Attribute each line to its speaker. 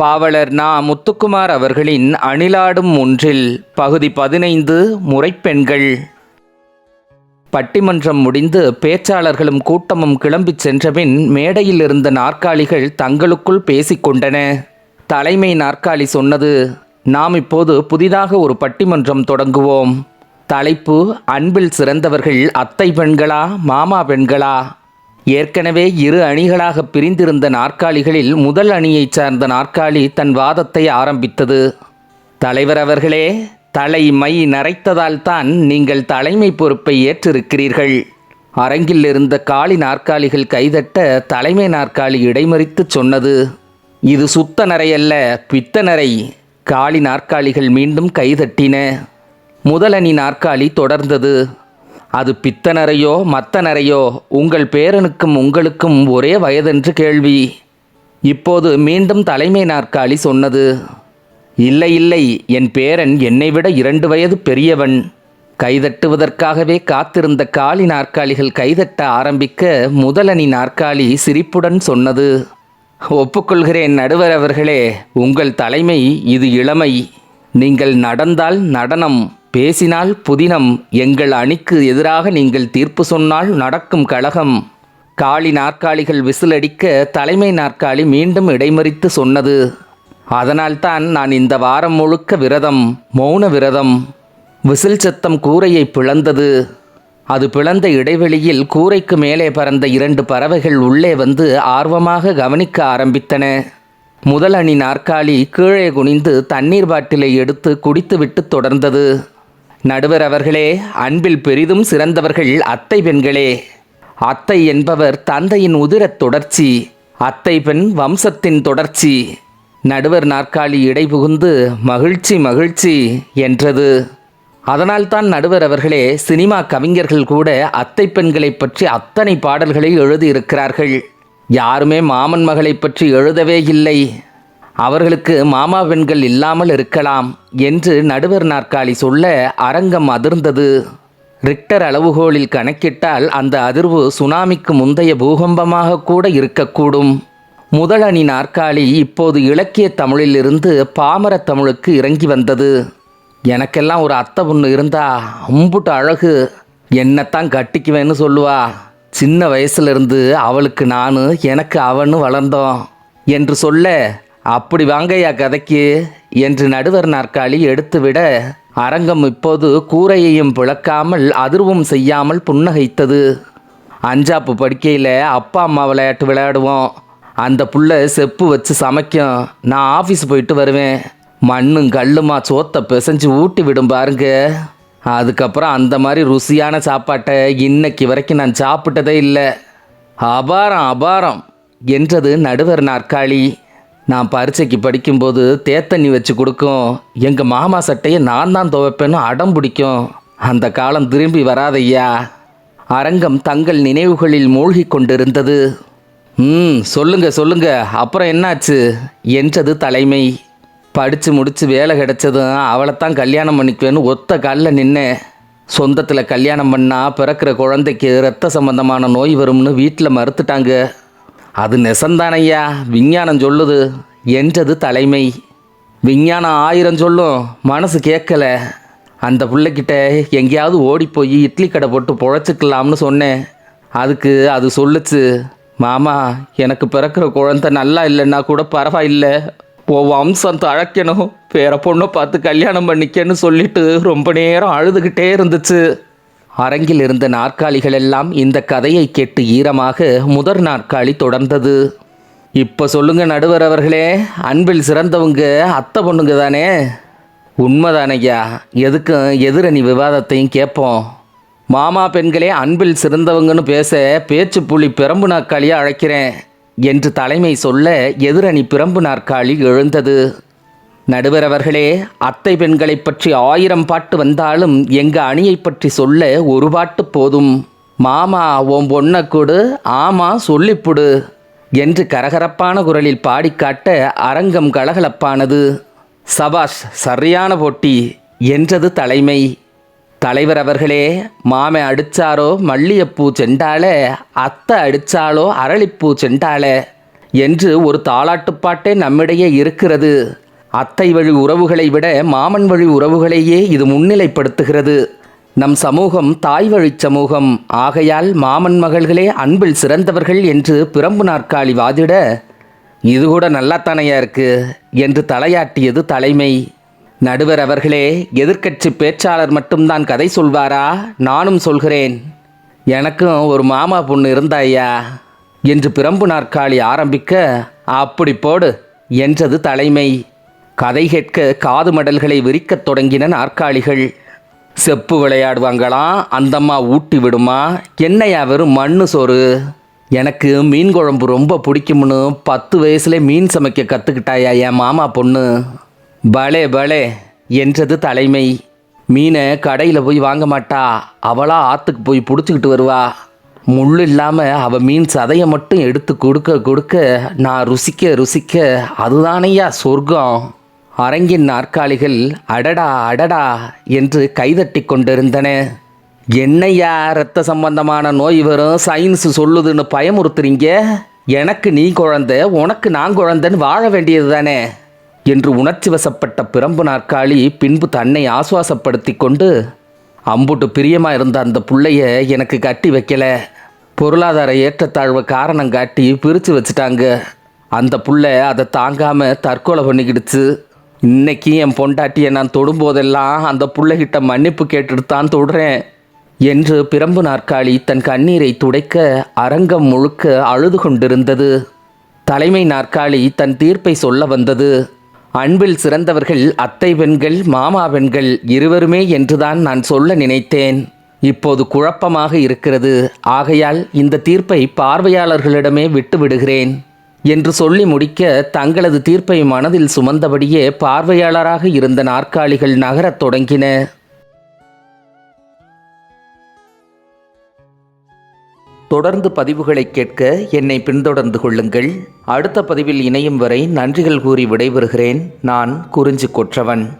Speaker 1: பாவலர் நா முத்துக்குமார் அவர்களின் அணிலாடும் ஒன்றில் பகுதி பதினைந்து முறைப்பெண்கள். பட்டிமன்றம் முடிந்து பேச்சாளர்களும் கூட்டமும் கிளம்பிச் சென்றபின் மேடையில் இருந்த நாற்காலிகள் தங்களுக்குள் பேசிக்கொண்டன தலைமை நாற்காலி சொன்னது நாம் இப்போது புதிதாக ஒரு பட்டிமன்றம் தொடங்குவோம். தலைப்பு அன்பில் சிறந்தவர்கள் அத்தை பெண்களா மாமா பெண்களா? ஏற்கனவே இரு அணிகளாக பிரிந்திருந்த நாற்காலிகளில் முதல் அணியைச் சார்ந்த நாற்காலி தன் வாதத்தை ஆரம்பித்தது. தலைவர் அவர்களே தலை மை நரைத்ததால் தான் நீங்கள் தலைமை பொறுப்பை ஏற்றிருக்கிறீர்கள். அரங்கில் இருந்த காலி நாற்காலிகள் கைதட்ட தலைமை நாற்காலி இடைமறித்து சொன்னது. இது சுத்த நரையல்ல பித்த நரை. காலி நாற்காலிகள் மீண்டும் கைதட்டின. முதலணி நாற்காலி தொடர்ந்தது. அது பித்தனரையோ மத்தனரையோ உங்கள் பேரனுக்கும் உங்களுக்கும் ஒரே வயதென்று கேள்வி. இப்போது மீண்டும் தலைமை நாற்காலி சொன்னது இல்லை இல்லை என் பேரன் என்னை விட இரண்டு வயது பெரியவன். கைதட்டுவதற்காகவே காத்திருந்த காலி நாற்காலிகள் கைதட்ட ஆரம்பிக்க முதலணி நாற்காலி சிரிப்புடன் சொன்னது ஒப்புக்கொள்கிறேன் நடுவர் அவர்களே உங்கள் தலைமை இது இளமை. நீங்கள் நடந்தால் நடனம். பேசினால் புதினம் எங்கள் அணிக்கு எதிராக நீங்கள் தீர்ப்பு சொன்னால் நடக்கும் கழகம். காளி நாற்காலிகள் விசிலடிக்க தலைமை நாற்காலி மீண்டும் இடைமறித்து சொன்னது. அதனால்தான் நான் இந்த வாரம் முழுக்க விரதம் மௌன விரதம். விசில் சத்தம் கூரையை பிளந்தது. அது பிளந்த இடைவெளியில் கூரைக்கு மேலே பறந்த இரண்டு பறவைகள் உள்ளே வந்து ஆர்வமாக கவனிக்க ஆரம்பித்தன. முதல் அணி நாற்காலி கீழே குனிந்து தண்ணீர் பாட்டிலை எடுத்து குடித்துவிட்டு தொடர்ந்தது. நடுவர் அவர்களே அன்பில் பெரிதும் சிறந்தவர்கள் அத்தை பெண்களே. அத்தை என்பவர் தந்தையின் உதிரத் தொடர்ச்சி அத்தை பெண் வம்சத்தின் தொடர்ச்சி. நடுவர் நாற்காலி இடைபுகுந்து மகிழ்ச்சி மகிழ்ச்சி என்றது. அதனால்தான் நடுவர் அவர்களே சினிமா கவிஞர்கள் கூட அத்தை பெண்களைப் பற்றி அத்தனை பாடல்களை எழுதியிருக்கிறார்கள். யாருமே மாமன் மகளைப் பற்றி எழுதவே இல்லை. அவர்களுக்கு மாமா பெண்கள் இல்லாமல் இருக்கலாம் என்று நடுவர் நாற்காலி சொல்ல அரங்கம் அதிர்ந்தது. ரிக்டர் அளவுகோலில் கணக்கிட்டால் அந்த அதிர்வு சுனாமிக்கு முந்தைய பூகம்பமாக கூட இருக்கக்கூடும். முதலணி நாற்காலி இப்போது இலக்கிய தமிழிலிருந்து பாமர தமிழுக்கு இறங்கி வந்தது. எனக்கெல்லாம் ஒரு அத்தை பொண்ணு இருந்தா அம்புட்டு அழகு. என்னத்தான் கட்டிக்குவேன்னு சொல்லுவா. சின்ன வயசுலேருந்து அவளுக்கு நான் எனக்கு அவனு வளர்ந்தோம் என்று சொல்ல அப்படி வாங்கய்யா கதைக்கு? என்று நடுவர் நாற்காலி எடுத்துவிட அரங்கம் இப்போது கூரையையும் பிளக்காமல் அதிர்வும் செய்யாமல் புன்னகைத்தது. அஞ்சாப்பு படுக்கையில் அப்பா அம்மா விளையாட்டு விளையாடுவோம். அந்த புள்ள செப்பு வச்சு சமைக்கும். நான் ஆஃபீஸ் போயிட்டு வருவேன். மண்ணும் கல்லுமா சோத்தை பிசைஞ்சு ஊட்டி விடும் பாருங்க. அதுக்கப்புறம் அந்த மாதிரி ருசியான சாப்பாட்டை இன்னைக்கு வரைக்கும் நான் சாப்பிட்டதே இல்லை. அபாரம் அபாரம்! என்றது நடுவர் நாற்காலி. நான் பரீட்சைக்கு படிக்கும்போது தேத்தண்ணி வச்சு கொடுக்கும். எங்கள் மாமா சட்டையை நான் தான் துவைப்பேன்னு அடம் பிடிக்கும். அந்த காலம் திரும்பி வராதையா? அரங்கம் தங்கள் நினைவுகளில் மூழ்கிக் கொண்டிருந்தது. ம் சொல்லுங்க சொல்லுங்க. அப்புறம் என்னாச்சு? என்றது தலைமை. படித்து முடித்து வேலை கிடைச்சதும் அவளைத்தான் கல்யாணம் பண்ணிக்குவேன்னு ஒத்த காலில் நின்னேன் சொந்தத்தில் கல்யாணம் பண்ணால் பிறக்கிற குழந்தைக்கு ரத்த சம்பந்தமான நோய் வரும்னு வீட்டில் மறுத்துட்டாங்க. அது நெசந்தானையா? விஞ்ஞானம் சொல்லுது. என்றது தலைமை. விஞ்ஞானம் ஆயிரம் சொல்லும். மனசு கேட்கல. அந்த பிள்ளைக்கிட்ட எங்கேயாவது ஓடி போய் இட்லி கடை போட்டு பொழைச்சிக்கலாம்னு சொன்னேன். அதுக்கு அது சொல்லுச்சு. மாமா எனக்கு பிறக்கிற குழந்தை நல்லா இல்லைன்னா கூட பரவாயில்லை. ஓ வம்சம் தழைக்கணும். வேற பொண்ணை பார்த்து கல்யாணம் பண்ணிக்கன்னு சொல்லிட்டு ரொம்ப நேரம் அழுதுகிட்டே இருந்துச்சு. அரங்கில் இருந்த நாற்காலிகள் எல்லாம் இந்த கதையை கேட்டு ஈரமாக முதற் நாற்காலி தொடர்ந்தது. இப்போ சொல்லுங்க நடுவர் அவர்களே அன்பில் சிறந்தவங்க அத்தை பொண்ணுங்க தானே? உண்மைதானையா? எதுக்கும் எதிரணி விவாதத்தையும் கேட்போம். மாமா பெண்களே அன்பில் சிறந்தவங்கன்னு பேச பேச்சு புலி பிரம்பு நாற்காலியாக அழைக்கிறேன் என்று தலைமை சொல்ல எதிரணி பிரம்பு நாற்காலி எழுந்தது. நடுவர் அவர்களே அத்தை பெண்களைப் பற்றி ஆயிரம் பாட்டு வந்தாலும் எங்க அணியைப் பற்றி சொல்ல ஒரு பாட்டு போதும். மாமா உன் பொண்ணை கொடு ஆமா சொல்லிப்புடு என்று கரகரப்பான குரலில் பாடிக்காட்ட அரங்கம் கலகலப்பானது. சபாஷ் சரியான போட்டி என்றது தலைமை. தலைவர் அவர்களே மாமன் அடிச்சாரோ மல்லிகைப்பூ செண்டால அத்தை அடிச்சாலோ அரளிப்பூ செண்டால என்று ஒரு தாளாட்டுப்பாட்டே நம்மிடையே இருக்கிறது. அத்தை வழி உறவுகளை விட மாமன் வழி உறவுகளையே இது முன்னிலைப்படுத்துகிறது. நம் சமூகம் தாய் வழி சமூகம். ஆகையால் மாமன் மகள்களே அன்பில் சிறந்தவர்கள் என்று பிரம்பு நாற்காலி வாதிட இது கூட நல்லாத்தானையா இருக்கு? என்று தலையாட்டியது தலைமை. நடுவர் அவர்களே எதிர்க்கட்சி பேச்சாளர் மட்டும்தான் கதை சொல்வாரா? நானும் சொல்கிறேன். எனக்கும் ஒரு மாமா பொண்ணு இருந்தாயா? என்று பிரம்பு நாற்காலி ஆரம்பிக்க அப்படி போடு என்றது தலைமை. கதை கேட்க காது மடல்களை விரிக்கத் தொடங்கின நாற்காலிகள் செப்பு விளையாடுவாங்களாம் அந்தம்மா ஊட்டி விடுமா? என்னையா வெறும் மண்ணு சோறு? எனக்கு மீன் குழம்பு ரொம்ப பிடிக்கும்னு பத்து வயசுல மீன் சமைக்க கற்றுக்கிட்டாயா என் மாமா பொண்ணு? பலே பலே என்றது தலைமை. மீனை கடையில் போய் வாங்க மாட்டா. அவளா ஆற்றுக்கு போய் பிடிச்சிக்கிட்டு வருவா. முள் இல்லாமல் அவள் மீன் சதையை மட்டும் எடுத்து கொடுக்க கொடுக்க நான் ருசிக்க ருசிக்க அதுதானையா சொர்க்கம்? அரங்கின் நாற்காலிகள் அடடா அடடா என்று கைதட்டி கொண்டிருந்தன. என்னையா ரத்த சம்பந்தமான நோய் வரும் சயின்ஸ் சொல்லுதுன்னு பயமுறுத்துறீங்க? எனக்கு நீ குழந்தை உனக்கு நான் குழந்தைன்னு வாழ வேண்டியது தானே என்று உணர்ச்சி வசப்பட்ட பிரம்பு நாற்காலி பின்பு தன்னை ஆசுவாசப்படுத்தி கொண்டு அம்புட்டு பிரியமாக இருந்த அந்த பிள்ளைய எனக்கு கட்டி வைக்கல. பொருளாதார ஏற்றத்தாழ்வு காரணம் காட்டி பிரித்து வச்சுட்டாங்க. அந்த புள்ள அதை தாங்காமல் தற்கொலை பண்ணிக்கிடுச்சு. இன்னைக்கு என் பொண்டாட்டியை நான் தொடும்போதெல்லாம் அந்த புள்ளைகிட்ட மன்னிப்பு கேட்டுட்டு தான் தொடுறேன் என்று பிரம்பு நாற்காலி தன் கண்ணீரை துடைக்க அரங்கம் முழுக்க அழுது கொண்டிருந்தது. தலைமை நாற்காலி தன் தீர்ப்பை சொல்ல வந்தது. அன்பில் சிறந்தவர்கள் அத்தை பெண்கள் மாமா பெண்கள் இருவருமே என்றுதான் நான் சொல்ல நினைத்தேன். இப்போது குழப்பமாக இருக்கிறது. ஆகையால் இந்த தீர்ப்பை பார்வையாளர்களிடமே விட்டு விடுகிறேன் என்று சொல்லி முடிக்க தங்களது தீர்ப்பை மனதில் சுமந்தபடியே பார்வையாளராக இருந்த நாற்காலிகள் நகரத் தொடங்கின. தொடர்ந்து பதிவுகளை கேட்க என்னை பின்தொடர்ந்து கொள்ளுங்கள். அடுத்த பதிவில் இணையும் வரை நன்றிகள் கூறி விடைபெறுகிறேன். நான் குறிஞ்சி கொற்றவன்.